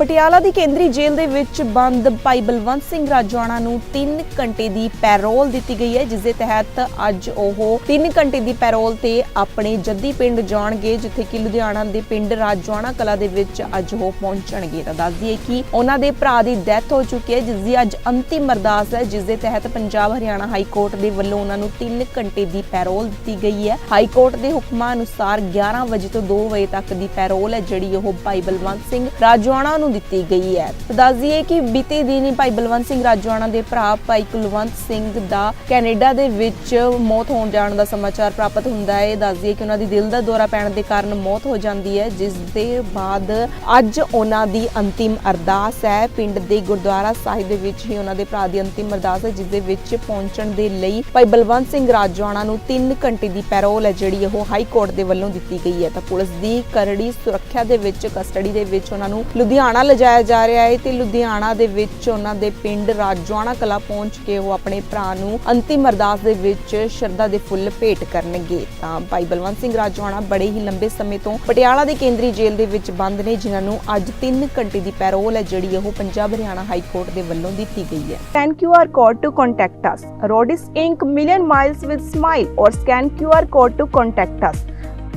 ਪਟਿਆਲਾ ਦੀ ਕੇਂਦਰੀ ਜੇਲ੍ਹ ਦੇ ਵਿੱਚ ਬੰਦ ਭਾਈ ਬਲਵੰਤ ਸਿੰਘ ਰਾਜਵਾਨਾ ਨੂੰ 3 ਘੰਟੇ ਦੀ ਪੈਰੋਲ ਦਿੱਤੀ ਗਈ ਹੈ, ਜਿਸ ਦੇ ਤਹਿਤ ਅੱਜ ਉਹ 3 ਘੰਟੇ ਦੀ ਪੈਰੋਲ ਤੇ ਆਪਣੇ ਜੱਦੀ ਪਿੰਡ ਜਾਣਗੇ, ਜਿੱਥੇ ਕਿ ਲੁਧਿਆਣਾ ਦੇ ਪਿੰਡ ਰਾਜਵਾਨਾ ਕਲਾ ਦੇ ਵਿੱਚ ਅੱਜ ਉਹ ਪਹੁੰਚਣਗੇ। ਤਾਂ ਦੱਸ ਦਈਏ ਕਿ ਉਹਨਾਂ ਦੇ ਭਰਾ ਦੀ ਡੈਥ ਹੋ ਚੁੱਕੀ ਹੈ, ਜਿਸ ਦੀ ਅੱਜ ਅੰਤਿਮ ਅਰਦਾਸ ਹੈ, ਜਿਸ ਦੇ ਤਹਿਤ ਪੰਜਾਬ ਹਰਿਆਣਾ ਹਾਈ ਕੋਰਟ ਦੇ ਵੱਲੋਂ ਉਹਨਾਂ ਨੂੰ 3 ਘੰਟੇ ਦੀ ਪੈਰੋਲ ਦਿੱਤੀ ਗਈ ਹੈ। ਹਾਈ ਕੋਰਟ ਦੇ ਹੁਕਮਾਂ ਅਨੁਸਾਰ 11 ਵਜੇ ਤੋਂ 2 ਵਜੇ ਤੱਕ ਦੀ ਪੈਰੋਲ ਹੈ, ਜਿਹੜੀ ਉਹ ਭਾਈ ਬਲਵੰਤ ਸਿੰਘ ਰਾਜਵਾਨਾ ਨੂੰ ਦਿੱਤੀ ਗਈ ਹੈ। ਤਾਂ ਦੱਸ ਦਈਏ ਕਿ ਬੀਤੇ ਦਿਨ ਹੀ ਭਾਈ ਬਲਵੰਤ ਸਿੰਘ ਰਾਜਵਾਨਾ ਦੇ ਭਰਾ ਭਾਈ ਕੁਲਵੰਤ ਸਿੰਘ ਦਾ ਕੈਨੇਡਾ ਦੇ ਵਿੱਚ ਮੌਤ ਹੋਣ ਜਾਣ ਦਾ ਸਮਾਚਾਰ ਪ੍ਰਾਪਤ ਹੁੰਦਾ ਹੈ। ਦੱਸ ਦਈਏ ਕਿ ਉਹਨਾਂ ਦੀ ਦਿਲ ਦਾ ਦੌਰਾ ਪੈਣ ਦੇ ਕਾਰਨ ਮੌਤ ਹੋ ਜਾਂਦੀ ਹੈ, ਜਿਸ ਦੇ ਬਾਅਦ ਅੱਜ ਉਹਨਾਂ ਦੀ ਅੰਤਿਮ ਅਰਦਾਸ ਹੈ। ਪਿੰਡ ਦੇ ਗੁਰਦੁਆਰਾ ਸਾਹਿਬ ਦੇ ਵਿੱਚ ਹੀ ਉਹਨਾਂ ਦੇ ਭਰਾ ਦੀ ਅੰਤਿਮ ਅਰਦਾਸ ਹੈ, ਜਿਸ ਦੇ ਵਿੱਚ ਪਹੁੰਚਣ ਦੇ ਲਈ ਭਾਈ ਬਲਵੰਤ ਸਿੰਘ ਰਾਜਵਾਨਾ ਨੂੰ 3 ਘੰਟੇ ਦੀ ਪੈਰੋਲ ਹੈ, ਜਿਹੜੀ ਉਹ ਹਾਈ ਕੋਰਟ ਦੇ ਵੱਲੋਂ ਦਿੱਤੀ ਗਈ ਹੈ। ਤਾਂ ਪੁਲਿਸ ਦੀ ਕਰੜੀ ਸੁਰੱਖਿਆ ਦੇ ਵਿੱਚ, ਕਸਟਡੀ ਦੇ ਵਿੱਚ ਉਹਨਾਂ ਨੂੰ ਲੁਧਿਆਣਾ ਲਿਜਾਇਆ ਜਾ ਰਿਹਾ ਹੈ ਤੇ ਲੁਧਿਆਣਾ ਦੇ ਵਿੱਚ ਉਹਨਾਂ ਦੇ ਪਿੰਡ ਰਾਜਵਾਨਾ ਕਲਾ ਪਹੁੰਚ ਕੇ ਉਹ ਆਪਣੇ ਭਰਾ ਨੂੰ ਅੰਤਿਮ ਅਰਦਾਸ ਦੇ ਵਿੱਚ ਸ਼ਰਧਾ ਦੇ ਫੁੱਲ ਭੇਟ ਕਰਨਗੇ ਤਾਂ ਭਾਈ ਬਲਵੰਤ ਸਿੰਘ ਰਾਜਵਾਨਾ ਬੜੇ ਹੀ ਲੰਬੇ ਸਮੇਂ ਤੋਂ ਪਟਿਆਲਾ ਦੀ ਕੇਂਦਰੀ ਜੇਲ੍ਹ ਦੇ ਵਿੱਚ ਬੰਦ ਨੇ, ਜਿਨ੍ਹਾਂ ਨੂੰ ਅੱਜ 3 ਘੰਟੇ ਦੀ ਪੈਰੋਲ ਹੈ, ਜਿਹੜੀ ਉਹ ਪੰਜਾਬ ਹਰਿਆਣਾ ਹਾਈ ਕੋਰਟ ਦੇ ਵੱਲੋਂ ਦਿੱਤੀ ਗਈ ਹੈ Scan QR code to contact us. Rodis Inc. Million Miles with Smile or scan QR code to contact us.